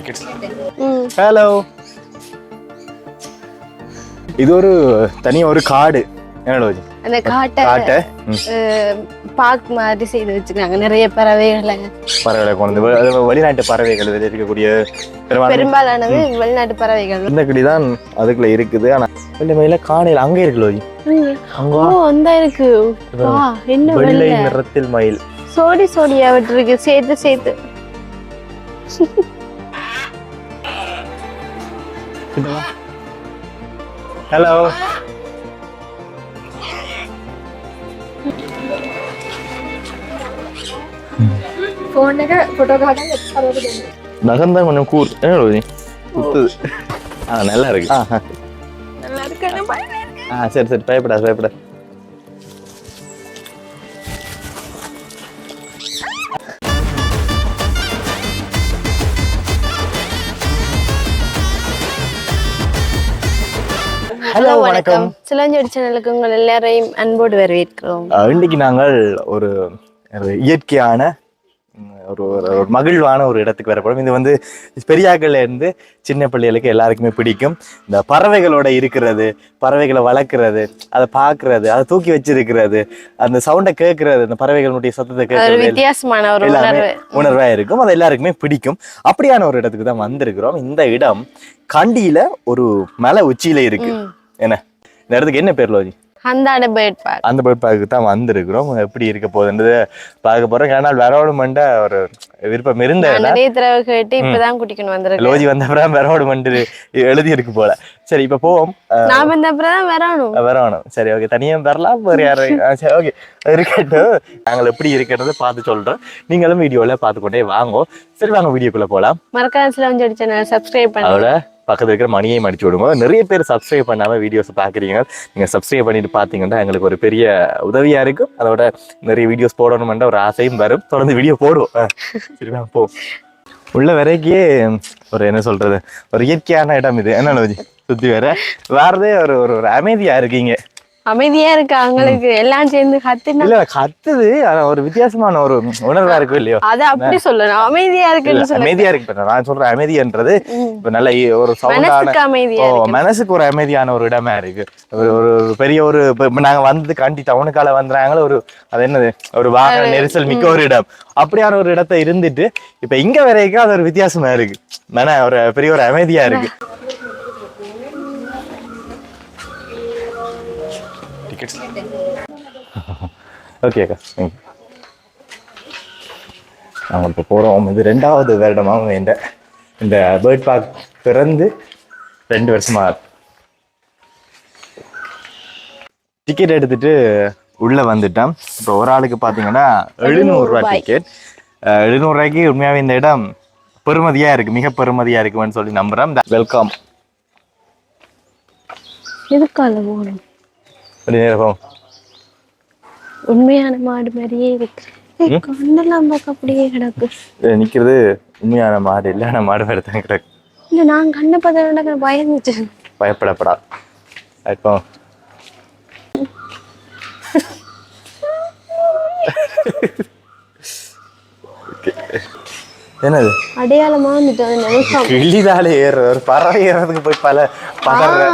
Tickets hello இது ஒரு தனி ஒரு காடு. என்ன ரோஜி? அந்த காட்டை காட்டை. பார்க் மாதிரி செய்து வச்சிருக்காங்க. நிறைய பறவைகளை. பறவைகளை கொண்டு அது வெளிநாட்டு பறவைகள் இதில் இருக்கக்கூடிய பெரும்பாலானது வெளிநாட்டு பறவைகள். இந்த கிளி தான் அதுக்குள்ள இருக்குது. ஆனா வெள்ளை மயில காணையில் அங்கே இருக்கு ரோஜி. ம். அங்க அந்த இருக்கு. என்ன வெள்ளை நிறத்தில் மயில். சோடி சோடியா விட்டுருக்கு. சேர்த்து சேர்த்து. கிட்ட வா ஹலோ ఫోన్ එක ෆොටෝ ගහගන්න අරගෙන දෙන්න. නගන්දා මොන ஆ நல்லா இருக்கு. நல்லா இருக்கு. ஆ சரி சரி பயப்படாது பயப்படாது ஹலோ வணக்கம். சிலஞ்சோடி சேனலுக்கு உங்கள் எல்லாரையும் அன்போடு வரவேற்கிறோம். அஹ் இன்னைக்கு நாங்கள் ஒரு இயற்கையான ஒரு ஒரு- மகிழ்வான ஒரு இடத்துக்கு வரப்போம் இது வந்து பெரியாக்கள்ல இருந்து சின்ன பிள்ளைகளுக்கு எல்லாருக்குமே பிடிக்கும். இந்த பறவைகளோட இருக்கிறது பறவைகளை வளர்க்குறது அதை பார்க்கறது அதை தூக்கி வச்சிருக்கிறது அந்த சவுண்டை கேட்கறது அந்த பறவைகளுடைய சத்தத்தை கேட்கறது வித்தியாசமான ஒரு உணர்வு. இருக்கும். அது எல்லாருக்குமே பிடிக்கும். அப்படியான ஒரு இடத்துக்கு தான் வந்திருக்கிறோம். இந்த இடம் கண்டியில ஒரு மலை உச்சியில இருக்கு. என்ன? இந்த இடத்துக்கு என்ன பேர் லோஜி அந்தாட பேர்ட் பார்க். அந்த பேர்ட் பார்க்கு தான் வந்திருக்கிறோம். எப்படி இருக்க போகுதுன்றது பார்க்க போறோம். ஏன்னா வரவணுமெண்ட ஒரு விருப்பம் இருந்த நிறைய தடவை கேட்டு இப்பதான் குட்டிக்கணும் வந்திருக்கேன். லோஜி வந்த அப்புறம் வரவணுமெண்டு எழுதி இருக்கு போல. சரி இப்ப போவோம். நான் வந்த அப்புறம் வரணும். வரணும். சரி ஓகே தனியா வரலாம்? வேறு யாரும் சரி ஓகே இருக்கட்டும். நாங்கள் எப்படி இருக்கிறத பார்த்து சொல்றோம். நீங்களும் வீடியோல பார்த்துக்கொண்டே வாங்கோ. சரி வாங்க வீடியோக்குள்ள போலாம். மறக்காம சிலஞ்சோடி சேனல் சப்ஸ்கிரைப் பண்ணி. அதோட பக்கத்துல இருக்கிற மணியையும் அடிச்சு விடுங்க. நிறைய பேர் சப்ஸ்கிரைப் பண்ணாம வீடியோஸ் பாக்குறீங்க நீங்க சப்ஸ்கிரைப் பண்ணிட்டு பாத்தீங்கன்னா எங்களுக்கு ஒரு பெரிய உதவியா இருக்கும். அதோட நிறைய வீடியோஸ் போடணுமென்ற ஒரு ஆசையும் வரும். தொடர்ந்து வீடியோ போடுவோம். சரி வாங்க, போ. உள்ள வரைக்கே ஒரு என்ன சொல்றது? ஒரு இயற்கையான இடம் இது. என்ன சுத்தி வேற. வேறதே ஒரு ஒரு ஒரு அமைதியா இருக்கீங்க. அமைதியா இருக்கு அவங்களுக்கு எல்லாம் சேர்ந்து கத்துனா இல்ல கத்துது. ஆனா ஒரு வித்தியாசமான ஒரு உணர்வா இருக்கும் இல்லையோ? அத அப்படி சொல்லணும். அமைதியா சொல்ல அமைதியா இருக்கு. நான் சொல்றேன் அமைதின்றது நல்ல ஒரு சவுண்டான மனசுக்கு அமைதியா ஓ இருக்கு மனசுக்கு ஒரு அமைதியான ஒரு இடமா இருக்கு. ஒரு ஒரு பெரிய ஒரு நாங்க வந்தது காண்டி டவுனுக்கால வந்துறாங்களோ ஒரு அது என்னது? ஒரு வாகன நெரிசல் மிக்க ஒரு இடம். அப்படியான ஒரு இடத்த இருந்துட்டு இப்ப இங்க வரைக்கும் அது ஒரு வித்தியாசமா இருக்கு. மன ஒரு பெரிய ஒரு அமைதியா இருக்கு. டிக்கெட்ஸ் ஓகே அக்கா ம். நாங்க இப்போ போறோம். இது ரெண்டாவது வருடமாகவும் இந்த இந்த பேர்ட் பார்க் பிறந்து ரெண்டு வருஷமா டிக்கெட் எடுத்துட்டு உள்ள வந்துட்டோம். இப்போ ஒரு ஆளுக்கு பார்த்தீங்கன்னா எழுநூறு ரூபாய் ரூபாய். டிக்கெட் எழுநூறு ரூபாய்க்கு உண்மையாவே இந்த இடம் பெருமதியா இருக்கு மிக பெருமதியா இருக்குன்னு சொல்லி நம்புறேன் வெல்கம் எதுக்கால போகணும்? அப்படி நேரம் உண்மையான மாடு மாதிரியே இருக்கு. கண்ணெல்லாம் பார்க்க அப்படியே கிடக்கு. நிக்கிறது உண்மையான மாடு இல்லையான மாடு வேறு தான் கிடக்கு. இல்ல நான் கண்ணை பார்த்த பயந்துச்சு. பயப்படப்படா. இப்போ என்னது? அடையாளமா கிளிதாலே ஏறுற ஒரு பறவை ஏறதுக்கு போய் பல பதற.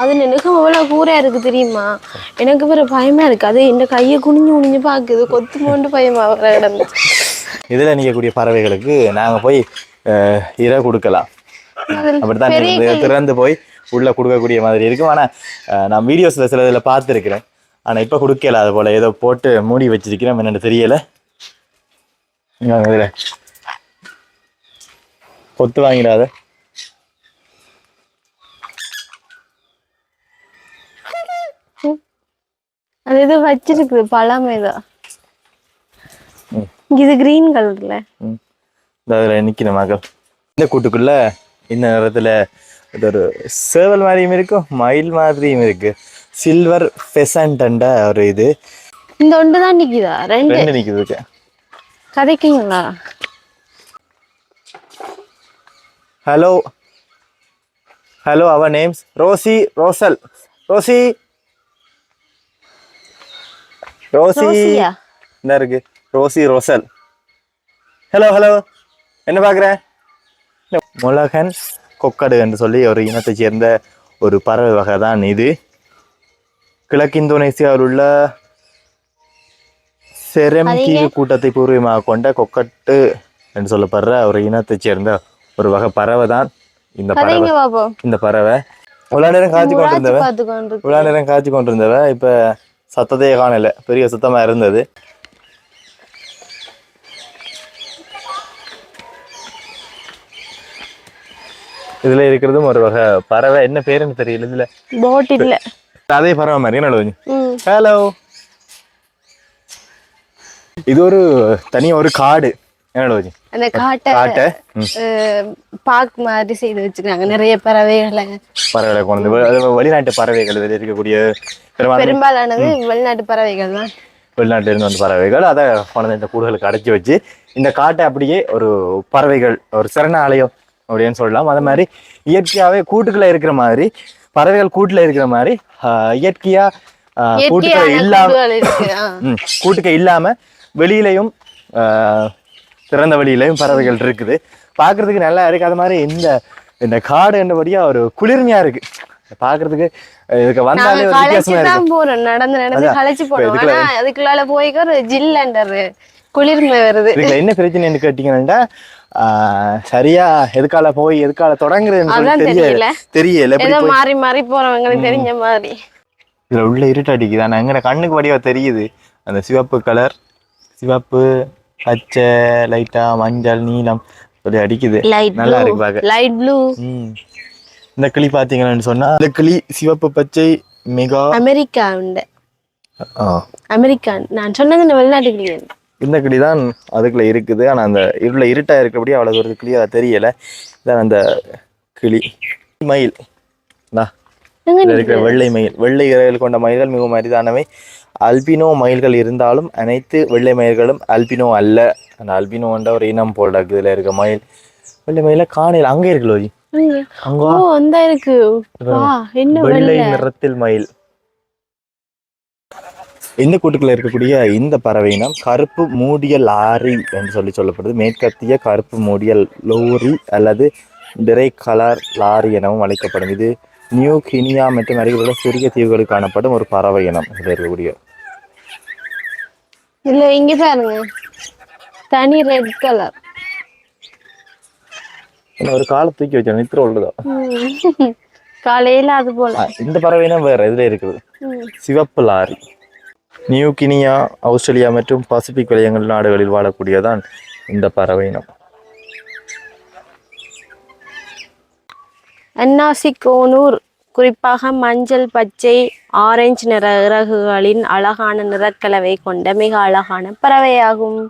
அது நெருக்கம் எவ்வளவு கூரையா இருக்கு தெரியுமா? எனக்கு வேற பயமா இருக்கு. அது இந்த கையை குனிஞ்சு குனிஞ்சு பாக்குது கொத்து மோண்டு பயமா வர கிடந்து. இதுல நிக்கக்கூடிய பறவைகளுக்கு நாங்க போய் இரை கொடுக்கலாம். அப்படித்தான் திறந்து போய் உள்ள கொடுக்கக்கூடிய மாதிரி இருக்கும். ஆனா நான் வீடியோஸ்ல சில இதுல பார்த்துருக்கிறேன். ஆனா இப்ப கொடுக்கல. அது போல ஏதோ போட்டு மூடி வச்சிருக்கிறேன் என்னன்னு தெரியல. இதுல. கொத்து வாங்கிடாத. அது ஏதோ வச்சிருக்குது பழம் ஏதோ. இது கிரீன் கலர்ல அதில் நிற்கிற மகள் இந்த கூட்டுக்குள்ள இந்த நேரத்தில் இது ஒரு சேவல் மாதிரியும் இருக்கும் மயில் மாதிரியும் இருக்கு. சில்வர் ஃபெசன்ட் ஒரு இது. இந்த ஒன்று தான் நிக்குதா? ரெண்டு. ரெண்டு நிற்குது கதைக்குங்களா? ஹலோ ஹலோ அவர் நேம்ஸ் ரோசி ரோசல் ரோசி ரோசி இந்த இருக்கு. ரோசி ரோசல் ஹலோ ஹலோ என்ன பார்க்குற? முலகன் கொக்கடு என்று சொல்லி ஒரு இனத்தைச் சேர்ந்த ஒரு பறவை வகை தான் இது. கிழக்கு இந்தோனேசியாவில் உள்ள செரெம் தீவு கூட்டத்தை பூர்வீகமாக கொண்ட கொக்கட்டு என்று சொல்லப்படுற ஒரு இனத்தைச் சேர்ந்த ஒரு வகை பறவை தான் இந்த பறவை. இந்த பறவை. இவ்வளோ நேரம் காய்ச்சி கொண்டிருந்தவ இவ்வளோ நேரம் காய்ச்சி கொண்டிருந்தவ இப்போ சத்தத்தையே காணல. பெரிய சுத்தமாக இருந்தது. இதுல இருக்கிறதும் ஒரு வகை பறவை. என்ன பேருன்னு தெரியல இதுல. போட் இல்ல. அதே பறவை மாதிரி என்ன ஹலோ இது ஒரு தனியா ஒரு காடு. அந்த காட்டை பார்க் மாதிரி செய்து வச்சுக்கிறாங்க நிறைய பறவைகளை. பறவைகளை கொண்டு வெளிநாட்டு பறவைகள் இருக்கக்கூடிய பெரும்பாலானது வெளிநாட்டு பறவைகள் தான். வெளிநாட்டில இருந்து வந்த பறவைகள். அதை கொண்டு இந்த கூடுகளுக்கு அடைச்சி வச்சு இந்த காட்டை அப்படியே ஒரு பறவைகள் ஒரு சரணாலயம் அப்படின்னு சொல்லலாம். அதே மாதிரி இயற்கையாவே கூட்டுக்குள்ள இருக்கிற மாதிரி பறவைகள் கூட்டுல இருக்கிற மாதிரி இயற்கையா இயற்கையான இல்லாம கூட்டுக்கு இல்லாம வெளியிலையும் ஆஹ், திறந்த வெளியிலையும் பறவைகள் இருக்குது. பார்க்கிறதுக்கு நல்லா இருக்கு. அது மாதிரி இந்த இந்த காடு என்றபடியா ஒரு குளிர்மையா இருக்கு. பார்க்கிறதுக்கு அஹ், இதுக்கு வந்தாலே ஒரு வித்தியாசமா இருக்கு. போறோம். நடந்து நடந்து. களைச்சு இதுக்குள்ள- ஆனா அதுக்குள்ளால போய்க்க ஒரு ஜில்லண்டர் குளிர்மை வருது. இதுல என்ன பிரச்சனைன்னு கேட்டீங்கன்னா சரியா எதுக்கால போய் எதுக்கால தொடங்குறதுன்னு தெரியல. தெரியல. ஏதோ போய் மாறி மாறி போறவங்களுக்கு தெரிஞ்ச மாதிரி இதுல உள்ள இருட்டு அடிக்குது ஆனா எங்க கண்ணுக்கு வடிவா தெரியுது. அந்த சிவப்பு கலர் சிவப்பு பச்சை லைட்டா மஞ்சள் நீலம் சொல்லி அடிக்குது. லைட் நல்லா இருக்கு பார்க்க. Light blue. இந்த கிளி பாத்தீங்கன்னு சொன்னா இந்த கிளி சிவப்பு பச்சை மிகா அமெரிக்கா உண்டு. அமெரிக்கா. நான் சொன்னது இந்த வெளிநாட்டு கிளியன் இந்த கிளி தான் அதுக்குள்ள இருக்குது. ஆனா அந்த இருள இருட்டா இருக்கிறபடி அவ்வளவு ஒரு கிளியா தெரியல. இதான் அந்த கிளி. மயில். இருக்கிற வெள்ளை மயில். வெள்ளை இறகுகள் கொண்ட மயில்கள் மிகவும் அரிதானவை. அல்பினோ மயில்கள் இருந்தாலும் அனைத்து வெள்ளை மயில்களும் அல்பினோ அல்ல. அந்த அல்பினோ என்ற ஒரு இனம் போல இருக்கு. இதுல இருக்க மயில் வெள்ளை மயில காணையில் அங்கே இருக்கு. லோஜி வெள்ளை நிறத்தில் மயில். இந்த கூட்டுக்குள்ள இருக்கக்கூடிய இந்த பறவை இனம் கருப்பு மூடிய லாரி என்று சொல்லி சொல்லப்படுது. மேற்கத்திய கருப்பு மூடிய லோரி அல்லது டிரை கலர் லாரி எனவும் அழைக்கப்படும் இது நியூ கினியா மற்றும் அருகில் உள்ள சிறிய தீவுகளில் காணப்படும் ஒரு பறவை இனம். இதில் இருக்கக்கூடிய இல்ல இங்க பாருங்க தனி ரெட் கலர் இன்னும் ஒரு காலை தூக்கி வச்சோம் நித்திர உள்ளதா? காலையில அது போல. இந்த பறவை இனம் வேற இதுல இருக்குது. சிவப்பு லாரி. நியூ கினியா ஆஸ்திரேலியா மற்றும் பசிபிக் வலயங்கள் நாடுகளில் வாழக்கூடியதான் இந்த பறவை இனம். அன்னாசி கோனூர் குறிப்பாக மஞ்சள் பச்சை ஆரஞ்சு நிற இறகுகளின் அழகான நிறக்கலவை கொண்ட மிக அழகான பறவையாகும்.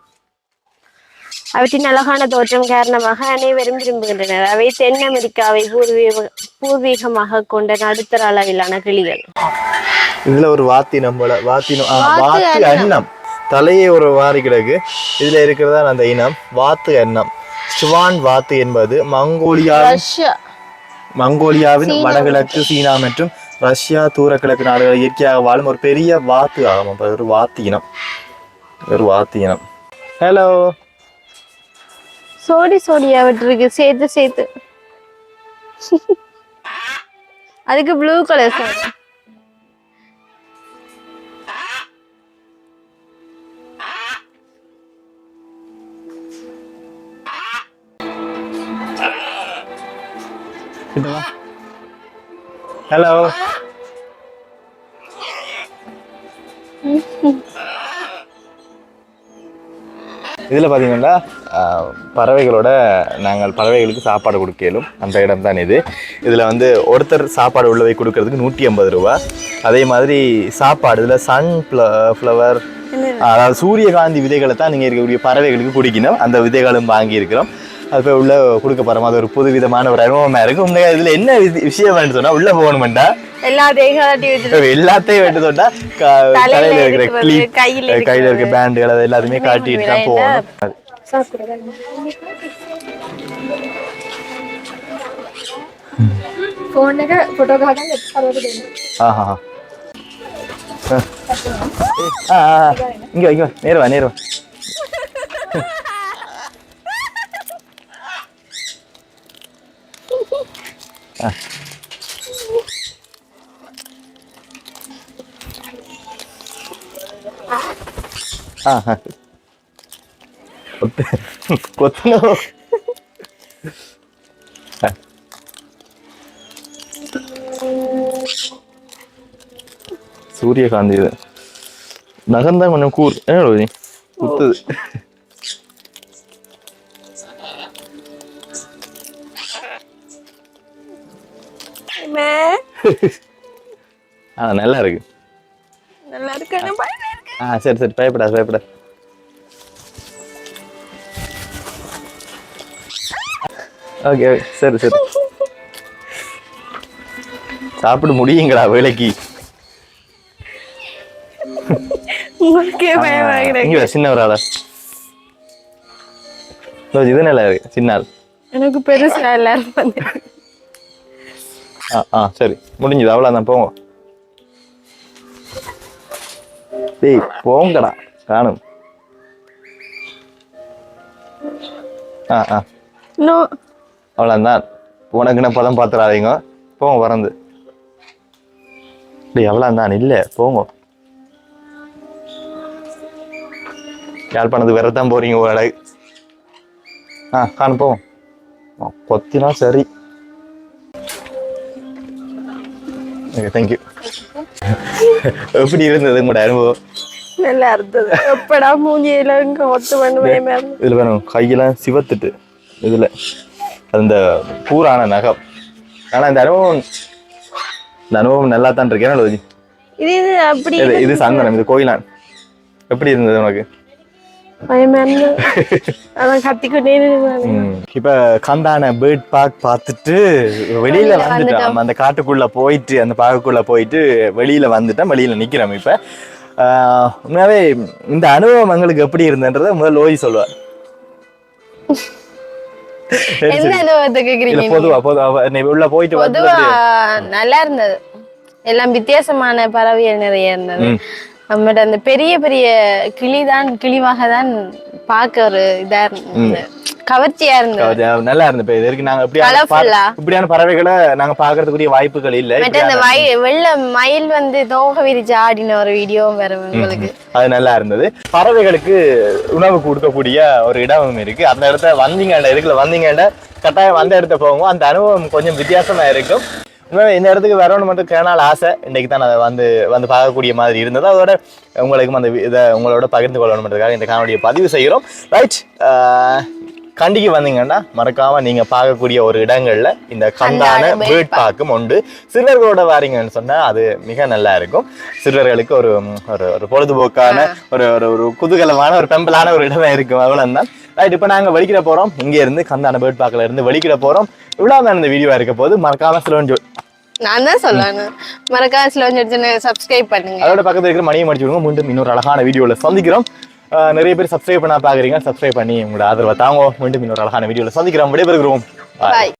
அவற்றின் அழகான தோற்றம் காரணமாக அனைவரும் விரும்புகின்றனர். அவை தென் அமெரிக்காவை பூர்வீக பூர்வீகமாக கொண்ட நடுத்தர அளவிலான கிளிகள். இதுல ஒரு வாத்தினம் ஆ, வாத்து வாத்து அன்னம். தலையே ஒரு வாரி கிடக்கு. இதுல இருக்கிறதா அந்த இனம். வாத்து அன்னம். ஸ்வான் வாத்து என்பது மங்கோலியாவின் ரஷ்யா. மங்கோலியாவின் வடகிழக்கு சீனா மற்றும் ரஷ்யா தூரக்கிழக்கு நாடுகள் இயற்கையாக வாழும் ஒரு பெரிய வாத்து ஆகும். ஒரு வாத்து இனம். ஒரு வாத்து இனம். ஹலோ சோடி சோடியா விட்டுருக்கு சேர்த்து சேர்த்து. அதுக்கு ப்ளூ கலர் சார் ஹலோ இதில் பார்த்தீங்கன்னா பறவைகளோட நாங்கள் பறவைகளுக்கு சாப்பாடு கொடுக்கலும். அந்த இடம் தான் இது. இதில் வந்து ஒருத்தர் சாப்பாடு உள்ளவை கொடுக்கறதுக்கு நூற்றி ஐம்பது ரூபா. அதே மாதிரி சாப்பாடு இதில் சன் ஃப்ளவர் அதாவது சூரியகாந்தி விதைகளை தான் நீங்கள் இருக்கக்கூடிய பறவைகளுக்கு குடிக்கணும். அந்த விதைகளும் வாங்கியிருக்கிறோம். அது போய் உள்ளே கொடுக்க போற மாதிரி ஒரு புது விதமான ஒரு அனுபவமாக இருக்குது இதுல இதில் என்ன விஷயம் சொன்னால் உள்ளே போகணுமெண்டா? எல்லாத்தையும் வெட்டு சொன்னா தலையில இருக்கிற கிளிப் கையில இருக்கிற பேண்டுகள் அது எல்லாத்தையுமே காட்டிட்டு தான் போகணும். ஆஹா. இங்க இங்க நேருவா நேருவா வா நேரா வா. ஆ ஆ. கொத்து கொத்தணும் சூரியகாந்தி இது நகர்ந்தான் கொஞ்சம் கூர் என்ன ரோஜி குத்துது ஆ நல்லா இருக்கு நல்லா இருக்கு? ஆ சரி சரி பயப்படாது பயப்படாது. ஓகே ஓகே சரி சரி. சாப்பிட முடியுங்களா வேலைக்கு? உங்களுக்கே பயமாகிறேன் சின்ன ஒரு ஆளா. இது நல்லா இருக்கு சின்ன ஆள். எனக்கு பெருசா எல்லாரும் ஆ ஆ சரி. முடிஞ்சது. அவ்வளோதான் போங்க. டேய் போங்கடா. காணும். ஆ ஆ. அவ்வளோதான் உனக்குன்னு பதம் பார்த்துடாதீங்க போங்க பறந்து டேய் அவ்வளோதான் இல்லை போங்க. யாழ்ப்பாணத்துக்கு வேற தான் போறீங்க ஒரு ஆ காணும் போவோம் கொத்தினா சரி. தேங்க்யூ எப்படி இருந்தது உங்களோட அனுபவம் நல்லா இருந்தது எப்படா மூஞ்சியில இங்க ஒத்து பண்ணு பயமா இருந்தது இதுல வேணும் கையெல்லாம் சிவத்துட்டு இதுல அந்த பூரான நகம் ஆனா இந்த அனுபவம் இந்த அனுபவம் நல்லா தான் இருக்கு என்ன லோஜி இது இது அப்படி இது சந்தனம் இது கோயிலான் எப்படி இருந்தது உனக்கு அதான் கத்திக்கிட்டே. இப்ப கந்தான பேர்ட் பார்க் பார்த்துட்டு வெளியில வந்துட்டோம். அந்த காட்டுக்குள்ள போயிட்டு அந்த பார்க்குள்ள போயிட்டு வெளியில வந்துட்டோம். வெளியில நிக்கிறோம் இப்ப. உண்மையாவே இந்த அனுபவம் எங்களுக்கு எப்படி இருந்தன்றத முதல்ல லோஜி சொல்லுவார். பொதுவா பொதுவா. உள்ள போயிட்டு பொதுவா நல்லா இருந்தது. எல்லாம் வித்தியாசமான பறவைகள் நிறைய இருந்தது. ம். நம்மகிட்ட அந்த பெரிய பெரிய கிளிதான் கிளிவாக தான் பார்க்க ஒரு இதா இருந்தது. கவர்ச்சியா இருந்தது. நல்லா இருந்து இப்ப இது வரைக்கும் நாங்க இப்படியான பறவைகளை நாங்க பாக்குறதுக்குரிய வாய்ப்புகள் இல்ல. மயில் வெள்ள மயில் வந்து தோகை விரிச்சு ஆடின ஒரு வீடியோவும் வரும் உங்களுக்கு. அது நல்லா இருந்தது. பறவைகளுக்கு உணவு கொடுக்கக்கூடிய ஒரு இடமும் இருக்கு. அந்த இடத்த வந்தீங்கண்ட இதுக்குள்ள வந்தீங்கண்ட கட்டாயம் அந்த இடத்த போகும் அந்த அனுபவம் கொஞ்சம் வித்தியாசமா இருக்கும். இந்த இடத்துக்கு வரணும் மட்டும் கேனால் ஆசை. இன்னைக்கு தான் அதை வந்து வந்து பார்க்கக்கூடிய மாதிரி இருந்தது. அதோட உங்களுக்கும் அந்த இதை உங்களோட பகிர்ந்து கொள்ளணுன்றதுக்காக இந்த காணொலியை பதிவு செய்கிறோம். ரைட் கண்டிக்கு வந்தீங்கன்னா மறக்காம நீங்க பார்க்கக்கூடிய ஒரு இடங்கள்ல இந்த கந்தான பேர்ட் பார்க்கும் உண்டு. சிறுவர்களோட வாரீங்கன்னு சொன்னா அது மிக நல்லா இருக்கும். சிறுவர்களுக்கு ஒரு ஒரு ஒரு பொழுதுபோக்கான ஒரு ஒரு ஒரு குதூகலமான ஒரு பெம்பலான ஒரு இடமா இருக்கும். அவ்வளவுதான். ரைட் இப்போ நாங்க வெளிக்கிட போறோம். இங்க இருந்து கந்தான பேர்ட் பார்க்கல இருந்து வெளிக்கிட போறோம். இவ்வளவுதான் இந்த வீடியோ இருக்க போது மறக்காம சிலவன் நான் தான் சொல்லணும். மறக்காம சில வந்து சப்ஸ்கிரைப் பண்ணுங்க. அதோட பக்கத்துல இருக்கிற மணியை மடிச்சு விடுங்க. மீண்டும் இன்னொரு அழகான வீடியோல சந்திக்கிறோம். நிறைய பேர் சப்ஸ்கிரைப் பண்ணா பாக்குறீங்க சப்ஸ்கிரைப் பண்ணி உங்களோட ஆதரவை தாங்க மீண்டும் இன்னொரு அழகான வீடியோல சந்திக்கிறோம். விடைபெறுகிறோம். பாய்